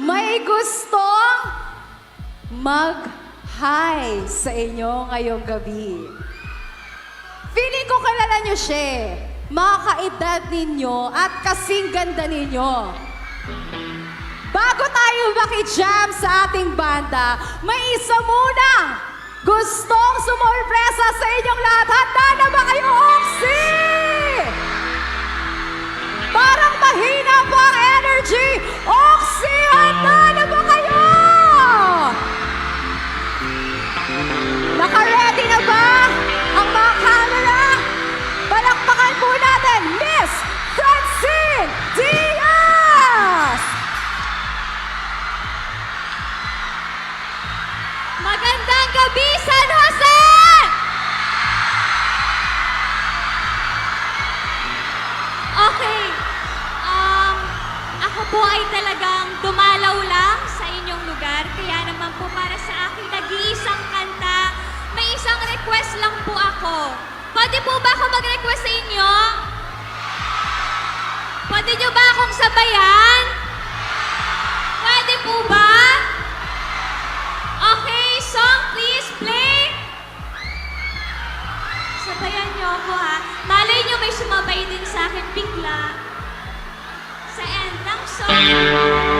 May gustong mag-hi sa inyo ngayong gabi. Feeling ko kilala nyo siya. eh. Mga kaedad ninyo at kasing ganda ninyo. Bago tayo makijam sa ating banda, may isa muna gustong sumorpresa sa inyong lahat. Handa na ba kayo, Oxy? Gabi, San Jose! Okay. Um, ako po ay talagang dumalaw lang sa inyong lugar. Kaya naman po para sa aking nag-iisang kanta, may isang request lang po ako. Pwede po ba ako mag-request sa inyo? Pwede nyo ba akong sabayan? Niyo ako ha. Malay niyo may sumabay din sa akin bigla. Sa end ng song.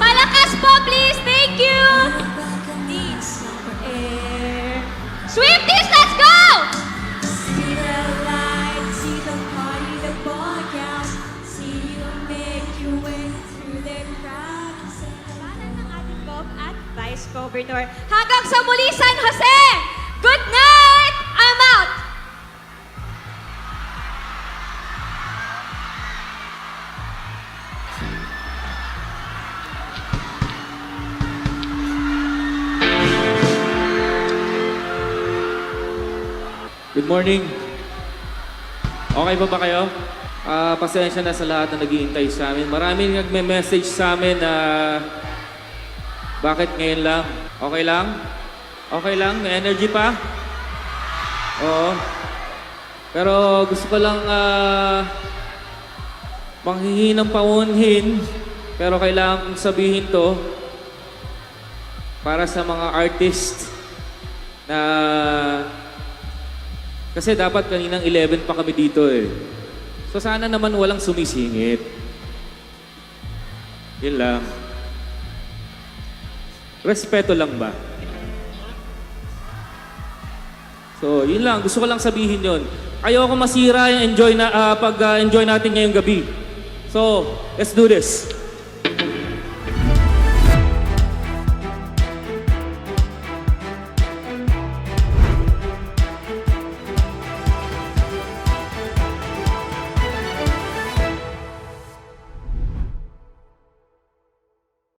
Malakas po, please! Thank you! Swifties, let's go! Vice Governor. Hanggang sa muli, San Jose! Good night! Good morning. Okay pa ba kayo? Ah, pasensya na sa lahat na naghihintay sa amin. Maraming nagme-message sa amin na bakit ngayon lang? Okay lang? Okay lang? May energy pa? Oo. Pero gusto ko lang ah, manghihingi ng paunhin. Pero kailangan kong sabihin to para sa mga artist na kasi dapat kaninang 11 pa kami dito eh. So sana naman walang sumisingit. Yun lang. Respeto lang ba? So, yun lang. Gusto ko lang sabihin yun. Ayoko masira yung enjoy na, ah, pag-enjoy natin ngayong gabi. So, let's do this.